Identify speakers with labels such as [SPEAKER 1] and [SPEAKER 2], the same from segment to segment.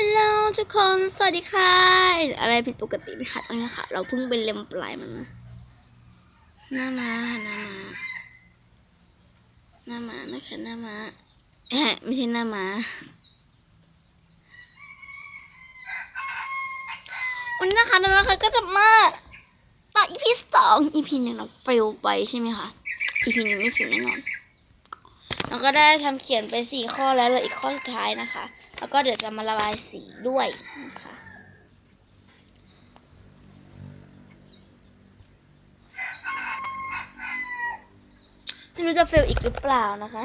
[SPEAKER 1] ฮัลโหลทุกคน สวัสดีค่ะ อะไรผิดปกติไหมคะตอนนี้ค่ะ เราเพิ่งไปเล็มปลายมันมาหน้ามาหน้ามาหน้ามานะคะหน้ามาแอะไม่ใช่หน้ามาวันนี้นะคะน้อนะคะก็จะมาต่อ EP สอง EP หนึ่งเราเฟลไปใช่ไหมคะ EP หนึ่งไม่เฟลแน่นอน เราก็ได้ทำเขียนไปสี่ข้อแล้วเหลืออีกข้อสุดท้ายนะคะ แล้วก็เดี๋ยวจะมาระบายสีด้วยนะคะไม่รู้จะเฟลอีกหรือเปล่านะคะ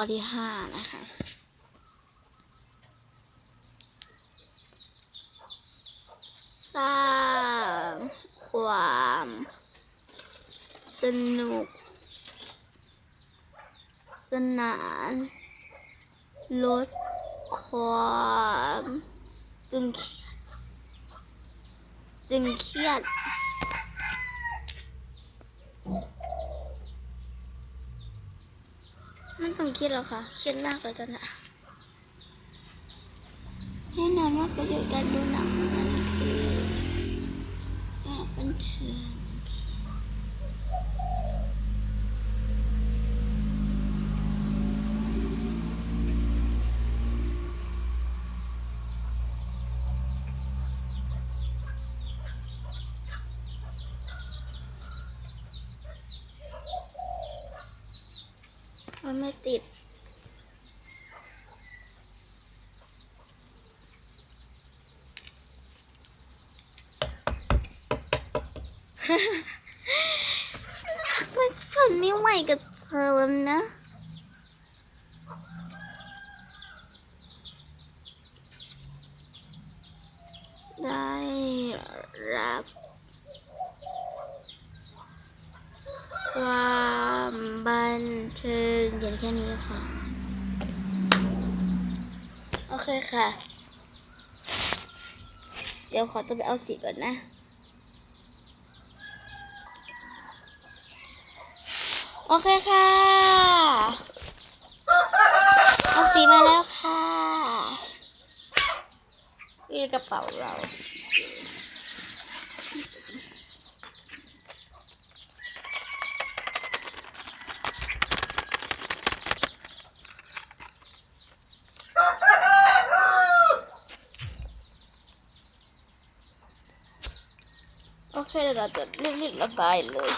[SPEAKER 1] ข้อที่ห้านะคะ สร้างความสนุก สนาน ลดความตึงเครียดตึงเครียด ไม่ต้องเครียดหรอกค่ะเครียดมากเลยตอนนี้แน่นอนว่าประโยชน์การดูหนังมันคือแบบบันเทิง มันไม่ติด ฉันรักมันสนไม่ไหวกับเธอแล้วนะได้รับควา นเทิงเดี๋ยวแค่นี้ค่ะ โอเคค่ะ เดี๋ยวขอตัวไปเอาสีก่อนนะ โอเคค่ะ เอาสีมาแล้วค่ะนี่กระเป๋าเรา โอเคเดี๋ยวเราจะรีบๆระบายเลย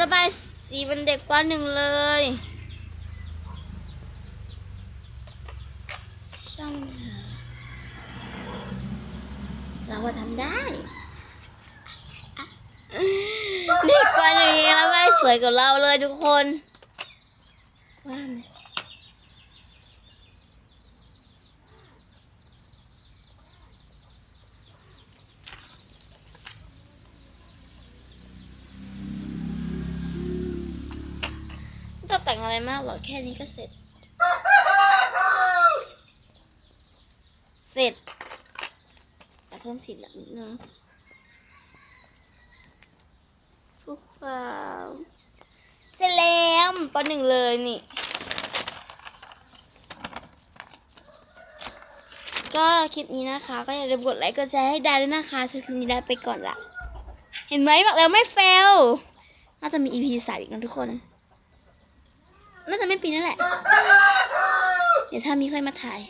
[SPEAKER 1] ระบายสีเป็นเด็กปหนึ่งเลย ช่างเถอะ เราว่าทำได้เด็กปหนึ่งยังระบายสวยกว่าเราเลยทุกคนว่าไหมต้องแต่งอะไรมากหรอแค่นี้ก็เสร็จ เสร็จ เพิ่มสีเหลืองนิดนึงทุกความเสร็จแล้วปหนึ่งเลยนี่ ก็คลิปนี้นะคะ ก็อย่าลืมกดไลค์กดแชร์ให้ได้ด้วยนะคะสำหรับคลิปนี้ได้ไปก่อนละ เห็นไหมบอกแล้วไม่เฟล น่าจะมี EP สามอีกนะทุกคน น่าจะไม่ปีนั่นแหละ เดี๋ยวถ้ามีค่อยมาถ่าย